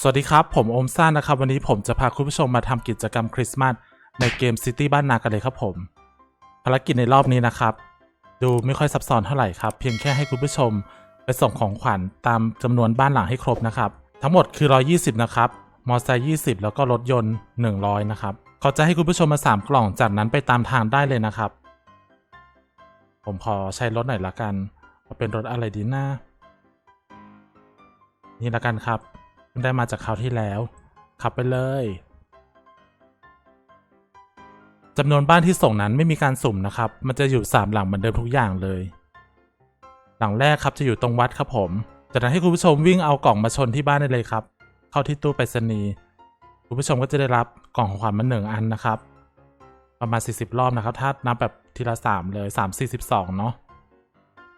สวัสดีครับ ผมโอมซ่านะครับ วันนี้ผมจะพาคุณผู้ชมมาทำกิจกรรมคริสต์มาสในเกม City บ้านนากันเลยครับผม ภารกิจในรอบนี้นะครับ ดูไม่ค่อยซับซ้อนเท่าไหร่ครับ เพียงแค่ให้คุณผู้ชมไปส่งของขวัญตามจำนวนบ้านหลังให้ครบนะครับ ทั้งหมดคือ 120 นะครับมอเตอร์ไซค์20 แล้วก็รถยนต์ 100 นะครับเขาจะให้คุณผู้ชมมา 3 กล่องจากนั้นไปตามทางได้เลยนะครับ ผมขอใช้รถหน่อยละกันเป็นรถอะไรดีนะนี่ละกันครับ ได้มาจากคราวที่แล้ว ขับไปเลยจำนวนบ้านที่ส่งนั้นไม่มีการสุ่มนะครับ มันจะอยู่ 3 หลังเหมือนเดิมทุกอย่างเลย หลังแรกครับจะอยู่ตรงวัดครับผม จากนั้นให้คุณผู้ชมวิ่งเอากล่องมาชนที่บ้านได้เลยครับ เข้าที่ตู้ไปรษณีย์คุณผู้ชมก็จะได้รับกล่องของขวัญมาหนึ่งอันนะครับ ประมาณ 40 รอบนะครับ ถ้านับแบบทีละ 3 เลย 3 42 เนาะ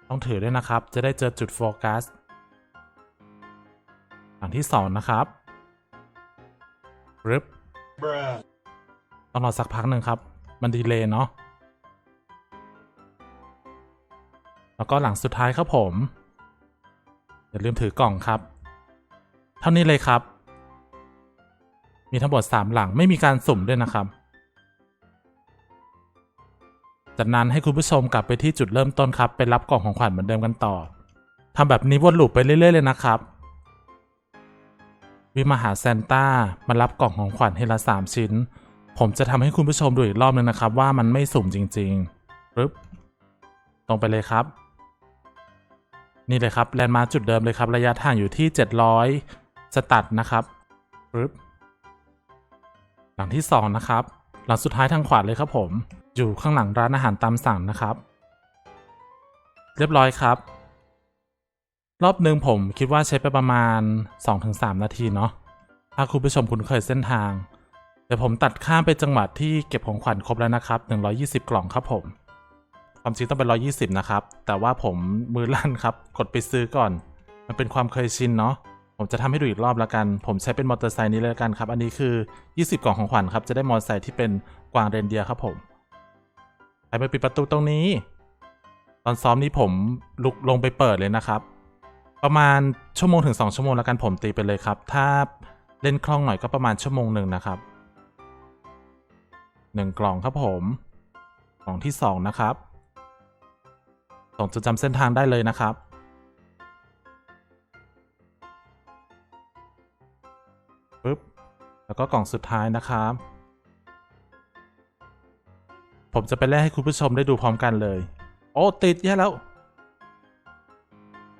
ต้องถือด้วยนะครับ จะได้เจอจุดโฟกัส ที่2นะครับรึบต้องรอสักพักหนึ่งครับ มันดีเลยเนาะแล้วก็หลังสุดท้ายครับผม อย่าลืมถือกล่องครับ เท่านี้เลยครับ มีทั้งหมด3หลังไม่มีการสุ่มด้วยนะครับ จากนั้นให้คุณผู้ชมกลับไปที่จุดเริ่มต้นครับ ไปรับกล่องของขวัญเหมือนเดิมกันต่อทำแบบนี้วนลูปไปเรื่อย ๆ เลยนะครับ วิมาหาแซนต้ามารับกล่องของขวัญให้ละสามชิ้น ผมจะทำให้คุณผู้ชมดูอีกรอบนึงนะครับ ว่ามันไม่สุ่มจริงๆปึ๊บตรงไปเลยครับ นี่เลยครับแลนด์มาร์จุดเดิมเลยครับ ระยะทางอยู่ที่ 700 สตัดนะครับปึ๊บหลังที่ 2 นะครับ หลังสุดท้ายทางขวาเลยครับผม อยู่ข้างหลังร้านอาหารตามสั่งนะครับ เรียบร้อยครับ รอบหนึ่งผมคิดว่าใช้ไปประมาณ 2-3 นาทีเนาะถ้าคุณผู้ชมคุ้นเคยเส้นทางเดี๋ยวผมตัดข้ามไปจังหวัดที่เก็บของขวัญครบแล้วนะครับ 120 กล่องครับผมความจริงต้องเป็น 120 นะครับ แต่ว่าผมมือลั่นครับ กดไปซื้อก่อน มันเป็นความเคยชินเนาะผมจะทำให้ดูอีกรอบละกัน ผมใช้เป็นมอเตอร์ไซค์นี้เลยละกันครับ อันนี้คือ 20 กล่องของขวัญครับ จะได้มอเตอร์ไซค์ที่เป็นกวางเรนเดียร์ครับผมไปไปปิดประตูตรงนี้ ตอนซ้อมนี้ผมลุกลงไปเปิดเลยนะครับ ประมาณชั่วโมงถึง 2 ชั่วโมงแล้วกันผมตีไปเลยครับ ถ้าเล่นคล่องหน่อยก็ประมาณชั่วโมงหนึ่งนะครับหนึ่งกล่องครับผมกล่องที่2นะครับส่งจุดจำเส้นทางได้เลยนะครับ ปึ๊บ แล้วก็กล่องสุดท้ายนะครับ ผมจะไปแลกให้คุณผู้ชมได้ดูพร้อมกันเลย โอ้ ติดแย่แล้ว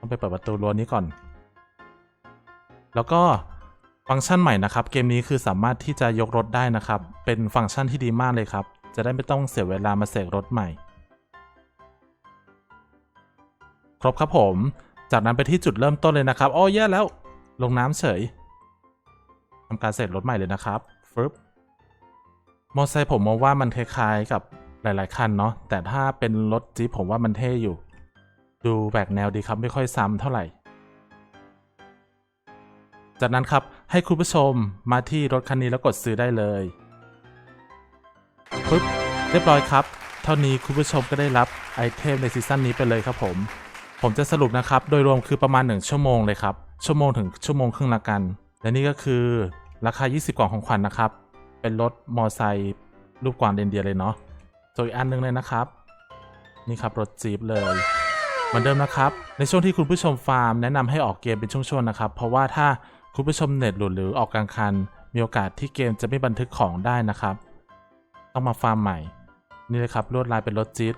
ต้องไปเปิดประตูรั้วนี้ก่อน แล้วก็ฟังก์ชันใหม่นะครับ เกมนี้คือสามารถที่จะยกรถได้นะครับ เป็นฟังก์ชันที่ดีมากเลยครับ จะได้ไม่ต้องเสียเวลามาเสกรถใหม่ ครบครับผม จากนั้นไปที่จุดเริ่มต้นเลยนะครับ โอ้แย่แล้ว ลงน้ำเฉยทำการเสกรถใหม่เลยนะครับฟึบมอเตอร์ไซค์ผมมองว่ามันคล้ายๆกับหลาย ๆ คันเนาะแต่ถ้าเป็นรถจี๊ปผมว่ามันเท่อยู่ ดูแบกแนวดีครับไม่ค่อยซ้ำเท่าไหร่ จากนั้นครับให้คุณผู้ชมมาที่รถคันนี้แล้วกดซื้อได้เลยปึ๊บเรียบร้อยครับ เท่านี้คุณผู้ชมก็ได้รับไอเทมในซีซั่นนี้ไปเลยครับผม ผมจะสรุปนะครับ โดยรวมคือประมาณ 1 ชั่วโมงเลยครับ ชั่วโมงถึงชั่วโมงครึ่งละกัน และนี่ก็คือราคา 20 กล่องของขวัญนนะครับ เป็นรถมอไซค์รูปกวางเรนเดียเลยเนาะส่วนอีกอันหนึงเลยนะครับ นี่ครับรถจี๊ปเลย เหมือนเดิมนะครับ ในช่วงที่คุณผู้ชมฟาร์มแนะนำให้ออกเกมเป็นช่วงๆนะครับ เพราะว่าถ้าคุณผู้ชมเน็ตหลุดหรือออกกลางคัน มีโอกาสที่เกมจะไม่บันทึกของได้นะครับ ต้องมาฟาร์มใหม่ นี่เลยครับลวดลายเป็นรถจี๊ป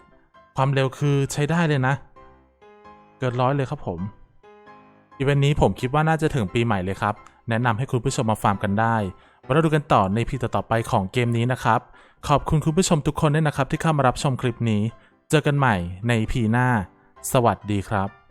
ความเร็วคือใช้ได้เลยนะ เกินร้อยเลยครับผมอีเวนต์นี้ผมคิดว่าน่าจะถึงปีใหม่เลยครับ แนะนำให้คุณผู้ชมมาฟาร์มกันได้มาเราดูกันต่อในพีต่อๆไปของเกมนี้นะครับ ขอบคุณคุณผู้ชมทุกคนด้วยนะครับที่เข้ามารับชมคลิปนี้ เจอกันใหม่ในพีหน้า สวัสดีครับ